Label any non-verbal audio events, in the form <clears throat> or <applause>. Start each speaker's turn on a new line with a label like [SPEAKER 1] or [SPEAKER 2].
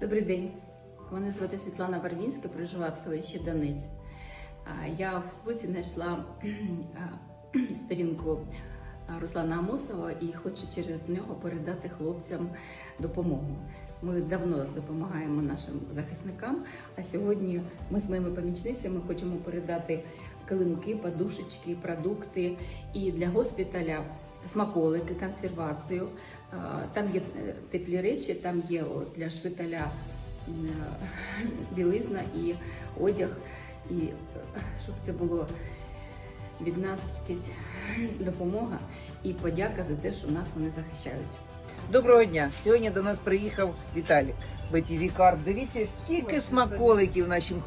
[SPEAKER 1] Добрий день. Мене звати Світлана Барвінська, проживаю в селищі Донець. Я в Фейсбуці знайшла <clears throat> <clears throat> сторінку Руслана Амосова і хочу через нього передати хлопцям допомогу. Ми давно допомагаємо нашим захисникам, а сьогодні ми з моїми помічницями хочемо передати килимки, подушечки, продукти і для госпіталя смаколики, консервацію. Там є е, теплі речі, там є от для шпиталя е, білизна і одяг, і е, щоб це було від нас якась допомога і подяка за те, що нас вони захищають.
[SPEAKER 2] Доброго дня! Сьогодні до нас приїхав Віталік. БПВ Карп. Дивіться, скільки смаколиків нашим